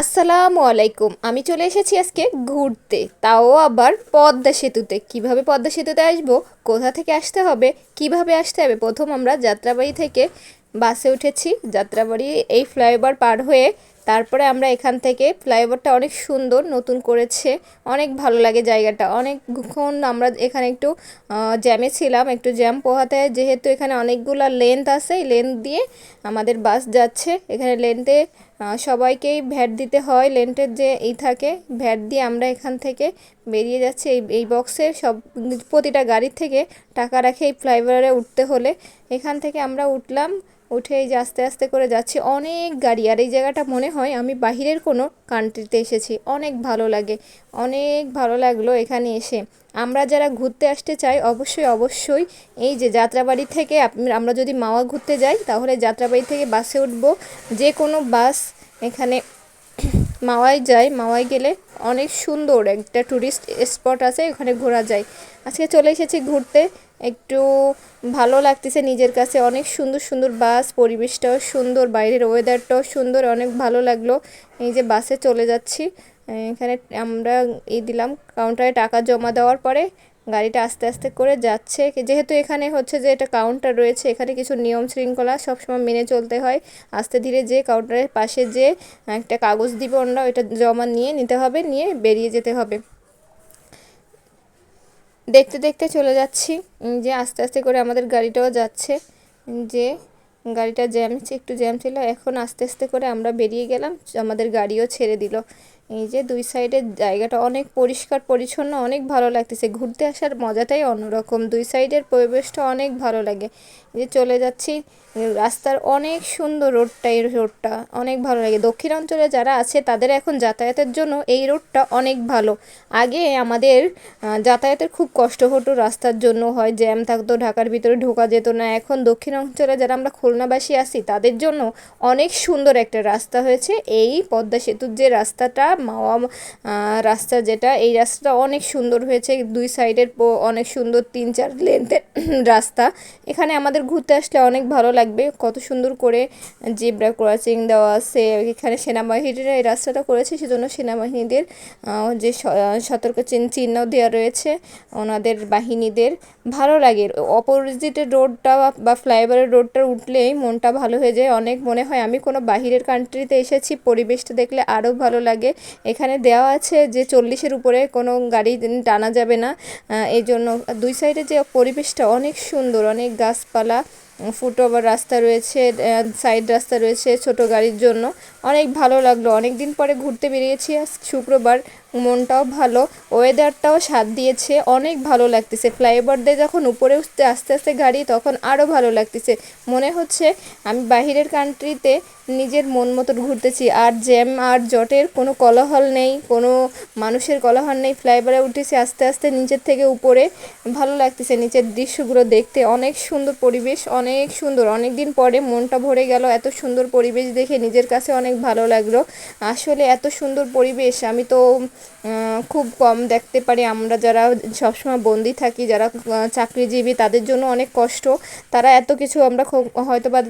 আসসালামু আলাইকুম। আমি চলে এসেছি আজকে ঘুরতে। তাও আবার পদ্মা সেতুতে। কীভাবে পদ্মা সেতুতে আসব? কোথা থেকে আসতে হবে? কীভাবে আসতে হবে? প্রথম আমরা যাত্রাবাড়ি থেকে বাসে উঠেছি। যাত্রাবাড়ি এই ফ্লাইওভার পার হয়ে তারপরে আমরা এখান থেকে ফ্লাইওভারটা অনেক সুন্দর নতুন করেছে। অনেক ভালো লাগে জায়গাটা। অনেকক্ষণ আমরা এখানে একটু জ্যামে ছিলাম, একটু জ্যাম পোহাতে। যেহেতু এখানে অনেকগুলা লেন্থ আছে লেন্থ দিয়ে আমাদের বাস যাচ্ছে। এখানে লেন্থে সবাইকেই ভ্যাট দিতে হয়। লেন্টের যে এই থাকে, ভ্যাট দিয়ে আমরা এখান থেকে বেরিয়ে যাচ্ছি। এই এই বক্সে সব প্রতিটা গাড়ির থেকে টাকা রাখে এই ফ্লাইওভারে উঠতে হলে এখান থেকে আমরা উঠলাম। উঠে এই যে আস্তে আস্তে করে যাচ্ছি, অনেক গাড়ি। আর এই জায়গাটা মনে হয় আমি বাহিরের কোনো কান্ট্রিতে এসেছি। অনেক ভালো লাগে, অনেক ভালো লাগল এখানে এসে। আমরা যারা ঘুরতে আসতে চাই, অবশ্যই অবশ্যই এই যে যাত্রাবাড়ি থেকে আমরা যদি মাওয়া ঘুরতে যাই, তাহলে যাত্রাবাড়ি থেকে বাসে উঠবো। যে কোনো বাস এখানে মাওয়ায় যাই মাওয়ায় গেলে অনেক সুন্দর একটা ট্যুরিস্ট স্পট আছে, ওখানে ঘোরা যায়। আজকে চলে এসেছি ঘুরতে, একটু ভালো লাগতেছে নিজের কাছে, অনেক সুন্দর সুন্দর বাস পরিবেশটাও সুন্দর, বাইরের ওয়েদারটাও সুন্দর, অনেক ভালো লাগল। এই যে বাসে চলে যাচ্ছি, এখানে আমরা এই দিলাম কাউন্টারে টাকা জমা দেওয়ার পরে গাড়িটা আস্তে আস্তে করে যাচ্ছে। যেহেতু এখানে হচ্ছে যে এটা কাউন্টার রয়েছে, এখানে কিছু নিয়ম শৃঙ্খলা সবসময় মেনে চলতে হয়। আস্তে ধীরে যে কাউন্টারের পাশে যে একটা কাগজ দিবে ওনারা ওইটা জমা নিয়ে নিতে হবে, নিয়ে বেরিয়ে যেতে হবে। দেখতে দেখতে চলে যাচ্ছি যে আস্তে আস্তে করে আমাদের গাড়িটাও যাচ্ছে। যে গাড়িটা জ্যাম, একটু জ্যাম ছিল, এখন আস্তে আস্তে করে আমরা বেরিয়ে গেলাম, আমাদের গাড়িও ছেড়ে দিল। এই যে দুই সাইডের জায়গাটা অনেক পরিষ্কার, পরিচ্ছন্ন, অনেক ভালো লাগতেছে। ঘুরতে আসার মজাটাই অন্যরকম। দুই সাইডের পরিবেশটা অনেক ভালো লাগে। যে চলে যাচ্ছি রাস্তার অনেক সুন্দর রোডটা, এই রোডটা অনেক ভালো লাগে। দক্ষিণাঞ্চলে যারা আছে, তাদের এখন যাতায়াতের জন্য এই রোডটা অনেক ভালো। আগে আমাদের যাতায়াতের খুব কষ্ট হতো রাস্তার জন্য। হয় জ্যাম থাকতো, ঢাকার ভিতরে ঢোকা যেত না। এখন দক্ষিণাঞ্চলে যারা আমরা খুলনাবাসী আছি, তাদের জন্য অনেক সুন্দর একটা রাস্তা হয়েছে। এই পদ্মা সেতুর যে রাস্তাটা মাওয়া রাস্তা যেটা, এই রাস্তাটা অনেক সুন্দর হয়েছে। দুই সাইডের অনেক সুন্দর তিন চার লেন্থের রাস্তা। এখানে আমাদের ঘুরতে আসলে অনেক ভালো লাগবে। কত সুন্দর করে জিব্রা ক্রসিং দেওয়া আছে, এখানে সেনাবাহিনীরা এই রাস্তাটা করেছে, সেজন্য সেনাবাহিনীদের যে সতর্ক চিহ্ন দেওয়া রয়েছে, ওনাদের বাহিনীদের, ভালো লাগে। অপোজিটের রোডটা বা ফ্লাইওভারের রোডটা উঠলেই মনটা ভালো হয়ে যায়। অনেক মনে হয় আমি কোনো বাহিরের কান্ট্রিতে এসেছি, পরিবেশটা দেখলে আরও ভালো লাগে। এখানে দেওয়া আছে যে চল্লিশের উপরে কোনো গাড়ি টানা যাবে না। এই জন্য দুই সাইডে যে পরিবেশটা অনেক সুন্দর, অনেক গাছপালা ফুটওভার রাস্তা রয়েছে সাইড রাস্তা রয়েছে ছোট গাড়ির জন্য। অনেক ভালো লাগল। অনেক দিন পরে ঘুরতে বেরিয়েছি। শুক্রবার। মনটাও ভালো। ওয়েদারটাও সাথ দিয়েছে। অনেক ভালো লাগতেছে। ফ্লাইওভার দিয়ে যখন উপরে উঠতে, আস্তে আস্তে গাড়ি, তখন আরও ভালো লাগতেছে। মনে হচ্ছে আমি বাহিরের কান্ট্রিতে নিজের মন মতো ঘুরতেছি। আর জ্যাম আর জটের কোনো কোলাহল নেই, কোনো মানুষের কলহল নেই। ফ্লাইওভারে উঠেছি আস্তে আস্তে নিচের থেকে উপরে। ভালো লাগতেছে নিচের দৃশ্যগুলো দেখতে। অনেক সুন্দর পরিবেশ অনেক সুন্দর। অনেক দিন পরে মনটা ভরে গেল, এত সুন্দর পরিবেশ দেখে নিজের কাছে অনেক ভালো লাগল। আসলে এত সুন্দর পরিবেশ, আমি তো খুব কম দেখতে পারি। আমরা যারা সবসময় বন্দি থাকি, যারা চাকরিজীবী, তাদের জন্য অনেক কষ্ট। তারা এত কিছু আমরা খুব হয়তো বা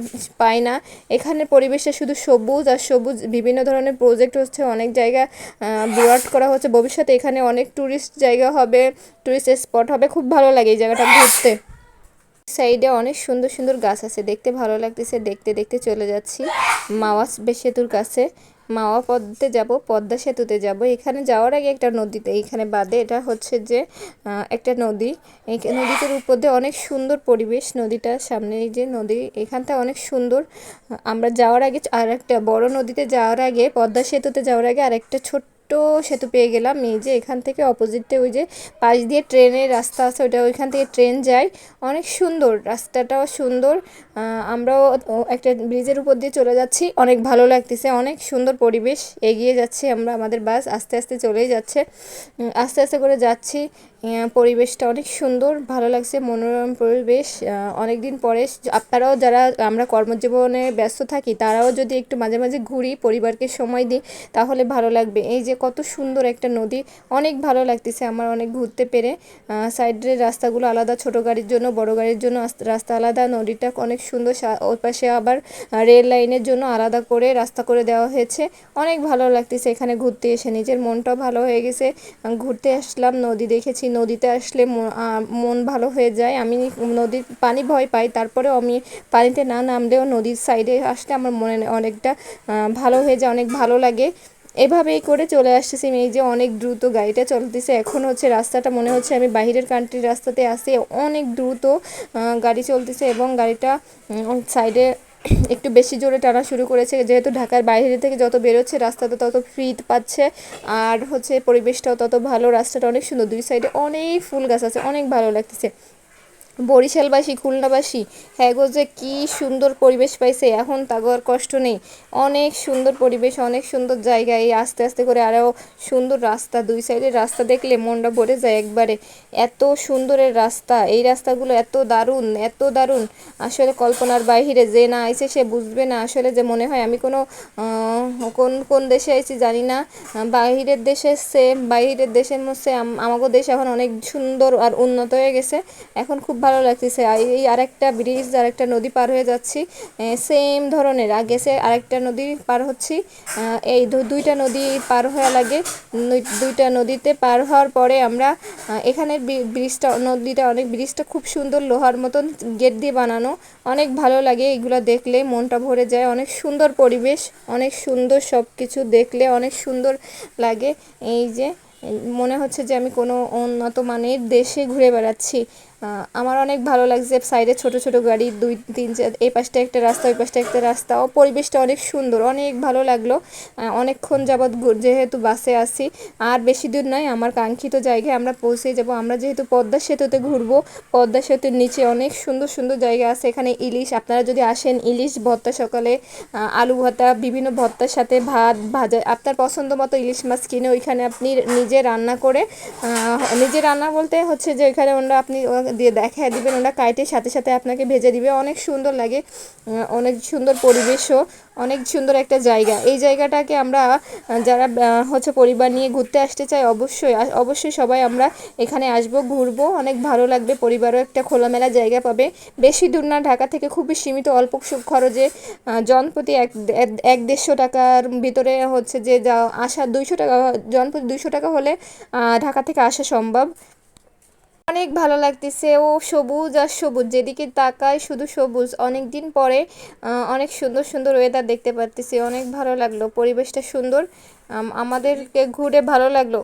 পাই না। এখানে পরিবেশটা শুধু সবুজ আর সবুজ, বিভিন্ন ধরনের প্রজেক্ট হচ্ছে। অনেক জায়গা বিরাট করা হচ্ছে। ভবিষ্যতে এখানে অনেক ট্যুরিস্ট জায়গা হবে টুরিস্ট স্পট হবে। খুব ভালো লাগে এই জায়গাটা ঘুরতে। সাইডে অনেক সুন্দর সুন্দর গাছ আছে। দেখতে ভালো লাগতেছে, দেখতে দেখতে চলে যাচ্ছি। মাওয়া সেতুর কাছে। মাওয়া পদ্মাতে যাব, পদ্মা সেতুতে যাব। এখানে যাওয়ার আগে একটা নদীতে, এখানে বাদে এটা হচ্ছে যে একটা নদী। এই নদীটার উপর দিয়ে অনেক সুন্দর পরিবেশ নদীটার সামনে যে নদী, এখানটা অনেক সুন্দর। আমরা যাওয়ার আগে আর একটা বড় নদীতে যাওয়ার আগে, পদ্মা সেতুতে যাওয়ার আগে আরেকটা ছোট্ট সেতু পেয়ে গেলাম। এই যে এখান থেকে অপোজিটে ওই যে পাশ দিয়ে ট্রেনের রাস্তা আছে, ওইটা ওইখান থেকে ট্রেন যায়। অনেক সুন্দর, রাস্তাটাও সুন্দর। আমরাও একটা ব্রিজের উপর দিয়ে চলে যাচ্ছি। অনেক ভালো লাগতেছে, অনেক সুন্দর পরিবেশ। এগিয়ে যাচ্ছে আমরা, আমাদের বাস আস্তে আস্তে চলেই যাচ্ছে। আস্তে আস্তে করে যাচ্ছি। পরিবেশটা অনেক সুন্দর, ভালো লাগছে, মনোরম পরিবেশ। অনেক দিন পরে আপনারাও যারা আমরা কর্মজীবনে ব্যস্ত থাকি, তারাও যদি একটু মাঝে মাঝে ঘুরি, পরিবারকে সময় দিই, তাহলে ভালো লাগবে। এই যে কত সুন্দর একটা নদী। অনেক ভালো লাগতেছে আমার অনেক ঘুরতে পেরে। সাইডের রাস্তাগুলো আলাদা, ছোট গাড়ির জন্য, বড় গাড়ির জন্য রাস্তা আলাদা, নদীটা অনেক সুন্দর। ওর পাশে আবার রেল লাইনের জন্য আলাদা করে রাস্তা করে দেওয়া হয়েছে। অনেক ভালো লাগতেছে এখানে ঘুরতে এসে। নিজের মনটাও ভালো হয়ে গেছে। ঘুরতে আসলাম, নদী দেখেছি, নদীতে আসলে মন ভালো হয়ে যায়। আমি নদীর পানি ভয় পাই, তারপরেও আমি পানিতে না নামলেও নদীর সাইডে আসলে আমার মনে অনেকটা ভালো হয়ে যায়, অনেক ভালো লাগে। এভাবেই করে চলে আসতেছি এই যে অনেক দ্রুত গাড়িটা চলতেছে। এখন হচ্ছে রাস্তাটা মনে হচ্ছে আমি বাইরের কান্ট্রির রাস্তাতে আসি অনেক দ্রুত গাড়ি চলতেছে এবং গাড়িটা সাইডে একটু বেশি জোরে টানা শুরু করেছে। যেহেতু ঢাকার বাইরে থেকে যত বেরোচ্ছে রাস্তাটা তত ফ্রি পাচ্ছে আর হচ্ছে পরিবেশটাও তত ভালো, রাস্তাটা অনেক সুন্দর। দুই সাইডে অনেক ফুল গাছ আছে, অনেক ভালো লাগতেছে। বরিশালবাসী, খুলনাবাসী হ্যাঁ গো যে কী সুন্দর পরিবেশ পাইছে, এখন তাগো আর কষ্ট নেই। অনেক সুন্দর পরিবেশ, অনেক সুন্দর জায়গা, এই আস্তে আস্তে করে আরও সুন্দর রাস্তা, দুই সাইডের রাস্তা দেখলে মনটা ভরে যায় একবারে। এত সুন্দরের রাস্তা, এই রাস্তাগুলো এত দারুণ এত দারুণ। আসলে কল্পনার বাইরে যে না আইছে সে বুঝবে না, আসলে যে মনে হয় আমি কোনো কোন কোন দেশে আইছি জানি না। বাইরের দেশে সে বাইরের দেশের মধ্যে আমাদের দেশ এখন অনেক সুন্দর আর উন্নত হয়ে গেছে। এখন খুব ভালো লাগতেছে। এই আরেকটা ব্রিজ, আরেকটা নদী পার হয়ে যাচ্ছি। সেম ধরনের। আগে সে আরেকটা নদী পার হচ্ছি। এই দুইটা নদী পার হওয়া লাগে। দুইটা নদীতে পার হওয়ার পরে আমরা এখানের ব্রিজটা, নদীটা অনেক, ব্রিজটা খুব সুন্দর লোহার মতন গেট দিয়ে বানানো। অনেক ভালো লাগে এগুলো দেখলে। মনটা ভরে যায়। অনেক সুন্দর পরিবেশ, অনেক সুন্দর সব কিছু দেখলে অনেক সুন্দর লাগে। এই যে, মনে হচ্ছে যে আমি কোনো উন্নত মানের দেশে ঘুরে বেড়াচ্ছি। আমার অনেক ভালো লাগছে সাইডে ছোট ছোট গাড়ি, দুই, তিন চার, এই পাশটা একটা রাস্তা, ওই পাশটা একটা রাস্তা। ও পরিবেশটা অনেক সুন্দর, অনেক ভালো লাগল। অনেকক্ষণ যাবৎ যেহেতু বাসে আসি আর বেশি দূর নয়, আমার কাঙ্ক্ষিত জায়গায় আমরা পৌঁছে যাব। আমরা যেহেতু পদ্মা সেতুতে ঘুরবো, পদ্মা সেতুর নিচে অনেক সুন্দর সুন্দর জায়গা আছে। এখানে ইলিশ, আপনারা যদি আসেন, ইলিশ, ভর্তা সকালে আলু ভর্তা, বিভিন্ন ভর্তার সাথে ভাত, ভাজা, আপনার পছন্দ মতো ইলিশ মাছ কিনে ওইখানে আপনি নিজে রান্না করে নিজে রান্না বলতে হচ্ছে যে ওইখানে ওরা আপনি দিয়ে দেখা দিবেন, ওরা কাইটের সাথে সাথে আপনাকে ভেজে দিবে। অনেক সুন্দর লাগে অনেক সুন্দর পরিবেশও, অনেক সুন্দর একটা জায়গা। এই জায়গাটাকে আমরা যারা হচ্ছে পরিবার নিয়ে ঘুরতে আসতে চাই অবশ্যই অবশ্যই সবাই আমরা এখানে আসব, ঘুরবো। অনেক ভালো লাগবে, পরিবারও একটা খোলামেলা জায়গা পাবে। বেশি দূর না, ঢাকা থেকে খুবই সীমিত, অল্প খরচে জনপ্রতি এক- এক দেড়শো টাকার ভিতরে হচ্ছে যে যা আসা দুইশো টাকা, জনপ্রতি দুইশো টাকা হলে ঢাকা থেকে আসা সম্ভব। অনেক ভালো লাগতেছে। ও সবুজ আর সবুজ, যেদিকে তাকায় শুধু সবুজ। অনেক দিন পরে অনেক সুন্দর সুন্দর ওয়েদার দেখতে পারতেছি। অনেক ভালো লাগল, পরিবেশটা সুন্দর। আমাদেরকে ঘুরে ভালো লাগল।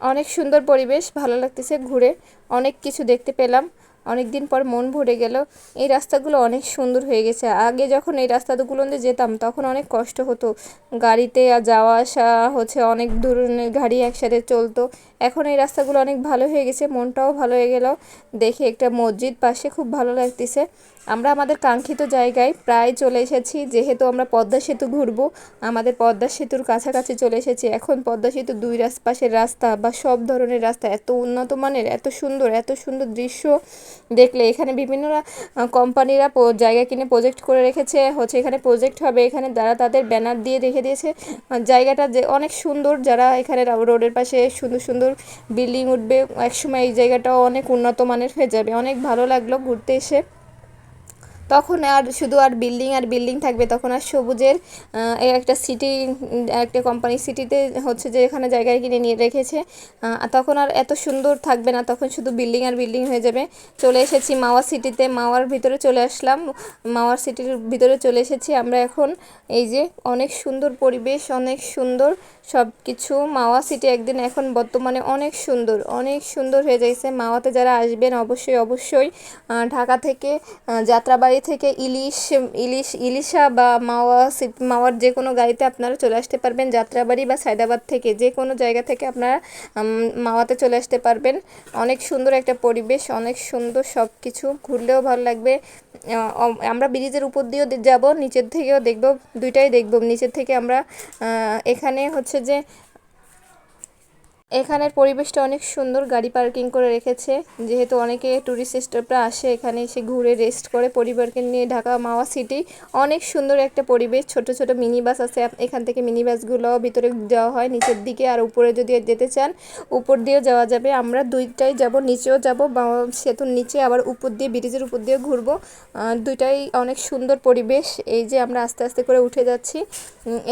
অনেক সুন্দর পরিবেশ, ভালো লাগতেছে ঘুরে। অনেক কিছু দেখতে পেলাম। অনেক দিন পর মন ভরে গেল। এই রাস্তাগুলো অনেক সুন্দর হয়ে গেছে। আগে যখন এই রাস্তাগুলো দিয়ে যেতাম, তখন অনেক কষ্ট হতো। গাড়িতে যাওয়া আসা হচ্ছে, অনেক ধরনের গাড়ি একসাথে চলতো। এখন এই রাস্তাগুলো অনেক ভালো হয়ে গেছে, মনটাও ভালো হয়ে গেল। দেখে একটা মসজিদ পাশে খুব ভালো লাগতেছে। আমরা আমাদের কাঙ্ক্ষিত জায়গায় প্রায় চলে এসেছি, যেহেতু আমরা পদ্মা সেতু ঘুরবো। আমাদের পদ্মা সেতুর কাছাকাছি চলে এসেছি। এখন পদ্মা সেতু দুই রাস, পাশের রাস্তা বা সব ধরনের রাস্তা, এত উন্নত মানের, এত সুন্দর এত সুন্দর দৃশ্য দেখলে এখানে বিভিন্ন কোম্পানিরা জায়গা কিনে প্রজেক্ট করে রেখেছে। হচ্ছে এখানে প্রজেক্ট হবে, এখানে যারা তাদের ব্যানার দিয়ে রেখে দিয়েছে। জায়গাটা যে অনেক সুন্দর, যারা এখানে রোডের পাশে সুন্দর সুন্দর বিল্ডিং উঠবে একসময় এই জায়গাটাও অনেক উন্নত মানের হয়ে যাবে। অনেক ভালো লাগল ঘুরতে এসে। তখন আর শুধু আর বিল্ডিং আর বিল্ডিং থাকবে, তখন আর সবুজের একটা সিটি একটা কোম্পানি সিটিতে হচ্ছে যে এখানে জায়গায় কিনে নিয়ে রেখেছে। তখন আর এত সুন্দর থাকবে না, তখন শুধু বিল্ডিং আর বিল্ডিং হয়ে যাবে। চলে এসেছি মাওয়া সিটিতে মাওয়ার ভিতরে চলে আসলাম। মাওয়ার সিটির ভিতরে চলে এসেছি। আমরা এখন এই যে অনেক সুন্দর পরিবেশ, অনেক সুন্দর সব কিছু মাওয়া সিটি একদিন এখন বর্তমানে অনেক সুন্দর অনেক সুন্দর হয়ে যাইছে। মাওয়াতে যারা আসবেন অবশ্যই অবশ্যই ঢাকা থেকে যাত্রাবাড়ি থেকে ইলিশ ইলিশ, ইলিশা বা মাওয়া সিট মাওয়ার যে কোনো গাড়িতে আপনারা চলে আসতে পারবেন। যাত্রাবাড়ি বা সায়দাবাদ থেকে যে কোনো জায়গা থেকে আপনারা মাওয়াতে চলে আসতে পারবেন। অনেক সুন্দর একটা পরিবেশ, অনেক সুন্দর সব কিছু ঘুরলেও ভালো লাগবে। আমরা ব্রিজের উপর দিয়েও যাব, নিচের থেকেও দেখব, দুইটাই দেখব। নিচের থেকে আমরা এখানে হচ্ছে যে এখানের পরিবেশটা অনেক সুন্দর, গাড়ি পার্কিং করে রেখেছে। যেহেতু অনেকে টুরিস্ট স্টপরা আসে এখানে এসে ঘুরে রেস্ট করে পরিবারকে নিয়ে ঢাকা মাওয়া সিটি অনেক সুন্দর একটা পরিবেশ, ছোট ছোট মিনি বাস আছে এখান থেকে মিনি বাসগুলো ভিতরে যাওয়া হয়, নিচের দিকে আর উপরে যদি যেতে চান, উপর দিয়েও যাওয়া যাবে। আমরা দুইটাই যাব, নিচেও যাব সেতুর নিচে, আবার উপর দিয়ে ব্রিজের উপর দিয়ে ঘুরবো। দুইটাই অনেক সুন্দর পরিবেশ। এই যে আমরা আস্তে আস্তে করে উঠে যাচ্ছি।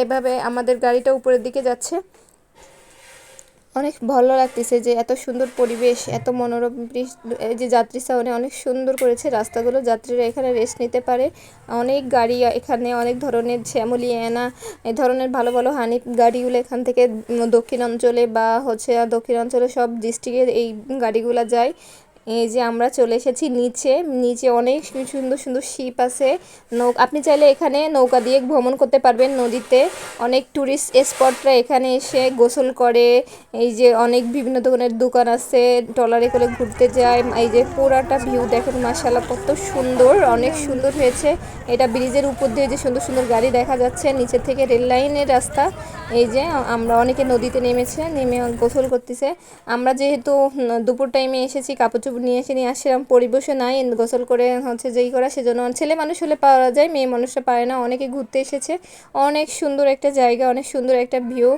এভাবে আমাদের গাড়িটা উপরের দিকে যাচ্ছে। অনেক ভালো লাগতেছে যে এত সুন্দর পরিবেশ, এত মনোরম যে যাত্রী সাউনে অনেক সুন্দর করেছে রাস্তাগুলো। যাত্রীরা এখানে রেস্ট নিতে পারে। অনেক গাড়ি এখানে অনেক ধরনের শ্যামলি, এনা, এ ধরনের ভালো ভালো হানি গাড়িগুলো এখান থেকে দক্ষিণাঞ্চলে বা হচ্ছে দক্ষিণ অঞ্চলে সব ডিস্ট্রিক্টে এই গাড়িগুলো যায়। এই যে আমরা চলে এসেছি নিচে। নিচে অনেক সুন্দর সুন্দর শিপ আছে। নৌ আপনি চাইলে এখানে নৌকা দিয়ে ভ্রমণ করতে পারবেন নদীতে। অনেক ট্যুরিস্ট স্পটরা এখানে এসে গোসল করে। এই যে অনেক বিভিন্ন ধরনের দোকান আছে, ট্রলারে করে ঘুরতে যায়। এই যে পুরাটা ভিউ দেখেন মাসাল্লাহ কত সুন্দর, অনেক সুন্দর হয়েছে। এটা ব্রিজের উপর দিয়ে যে সুন্দর সুন্দর গাড়ি দেখা যাচ্ছে, নিচে থেকে রেল লাইনের রাস্তা। এই যে আমরা অনেকে নদীতে নেমেছে, নেমে গোসল করতেছে। আমরা যেহেতু দুপুর টাইমে এসেছি, কাপড় নিয়ে এসে নিয়ে আসছিলাম পরিবেশও নাই গোসল করে হচ্ছে যেই করা সেজন্য। ছেলে মানুষ হলে পাওয়া যায় মেয়ে মানুষরা পারে না অনেকে ঘুরতে এসেছে অনেক সুন্দর একটা জায়গা অনেক সুন্দর একটা ভিউ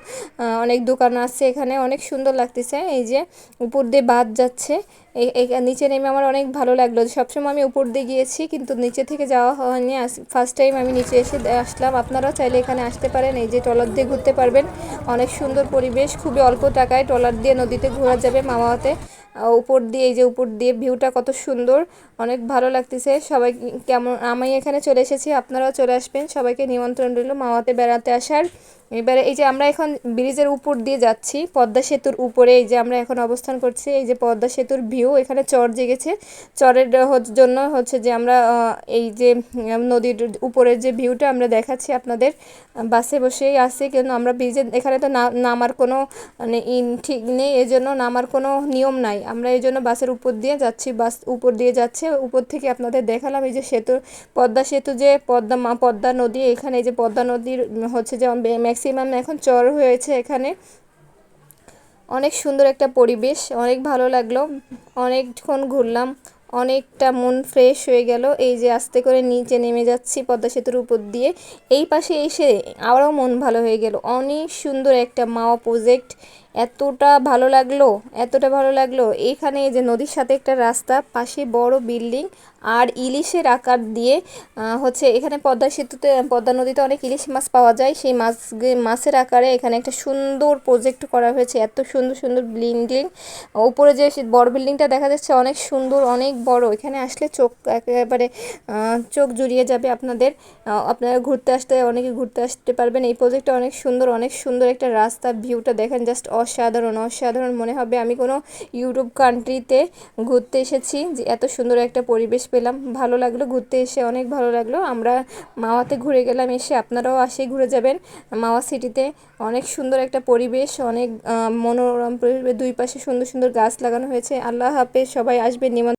অনেক দোকান আছে এখানে অনেক সুন্দর লাগতেছে এই যে উপর দিয়ে বাদ যাচ্ছে নিচে নেমে আমার অনেক ভালো লাগল সবসময় আমি উপর দিয়ে গিয়েছি কিন্তু নিচে থেকে যাওয়া হয়নি ফার্স্ট টাইম আমি নিচে এসে আসলাম আপনারাও চাইলে এখানে আসতে পারেন এই যে ট্রলার দিয়ে ঘুরতে পারবেন অনেক সুন্দর পরিবেশ খুবই অল্প টাকায় ট্রলার দিয়ে নদীতে ঘোরা যাবে আহ, উপর দিয়ে, এই যে উপর দিয়ে ভিউটা কত সুন্দর, অনেক ভালো লাগতেছে। সবাই কেমন, আমি এখানে চলে এসেছি, আপনারাও চলে আসবেন। সবাইকে নিমন্ত্রণ রইল মাওয়াতে বেড়াতে আসার। এবারে এই যে আমরা এখন ব্রিজের উপর দিয়ে যাচ্ছি, পদ্মা সেতুর উপরে এই যে আমরা এখন অবস্থান করছি, এই যে পদ্মা সেতুর ভিউ, এখানে চর জেগেছে। চরের জন্য হচ্ছে যে আমরা এই যে নদীর উপরের যে ভিউটা আমরা দেখাচ্ছি আপনাদের বাসে বসেই আসি কিন্তু আমরা ব্রিজে এখানে তো নামার কোনো মানে ইন, ঠিক নেই, এজন্য নামার কোনো নিয়ম নাই। আমরা এই জন্য বাসের উপর দিয়ে যাচ্ছি, বাস উপর দিয়ে যাচ্ছে, উপর থেকে আপনাদের দেখালাম এই যে সেতু পদ্মা সেতু যে পদ্মা পদ্মা নদী, এখানে এই যে পদ্মা নদীর হচ্ছে যে ম্যাক্সিমাম এখন চর হয়েছে এখানে। অনেক সুন্দর একটা পরিবেশ, অনেক ভালো লাগল। অনেকক্ষণ ঘুরলাম, অনেকটা মন ফ্রেশ হয়ে গেল। এই যে আস্তে করে নিচে নেমে যাচ্ছি পদ্মা সেতুর উপর দিয়ে। এই পাশে এসে আবারও মন ভালো হয়ে গেল। অনেক সুন্দর একটা মাওয়া প্রজেক্ট এতটা ভালো লাগল, এতটা ভালো লাগল। এখানে যে নদীর সাথে একটা রাস্তা, পাশে বড় বিল্ডিং আর ইলিশের আকার দিয়ে হচ্ছে এখানে পদ্মা সেতুতে, পদ্মা নদীতে অনেক ইলিশ মাছ পাওয়া যায়। সেই মাছ, মাছের আকারে এখানে একটা সুন্দর প্রজেক্ট করা হয়েছে। এত সুন্দর সুন্দর বিল্ডিং। উপরে যে বড় বিল্ডিংটা দেখা যাচ্ছে অনেক সুন্দর, অনেক বড়। এখানে আসলে চোখ একেবারে চোখ জুড়িয়ে যাবে আপনাদের। আপনারা ঘুরতে আসতে, অনেকে ঘুরতে আসতে পারবেন। এই প্রজেক্টটা অনেক সুন্দর অনেক সুন্দর একটা রাস্তা ভিউটা দেখেন জাস্ট অসাধারণ অসাধারণ মনে হবে। আমি কোনো ইউরোপ কান্ট্রিতে ঘুরতে এসেছি যে এত সুন্দর একটা পরিবেশ পেলাম। ভালো লাগল ঘুরতে এসে, অনেক ভালো লাগল। আমরা মাওয়াতে ঘুরে গেলাম এসে, আপনারাও আসে ঘুরে যাবেন। মাওয়া সিটিতে অনেক সুন্দর একটা পরিবেশ, অনেক মনোরম পরিবেশ, দুই পাশে সুন্দর সুন্দর গাছ লাগানো হয়েছে। আল্লাহ হাফেজ, সবাই আসবেন নিমন্ত্রণ।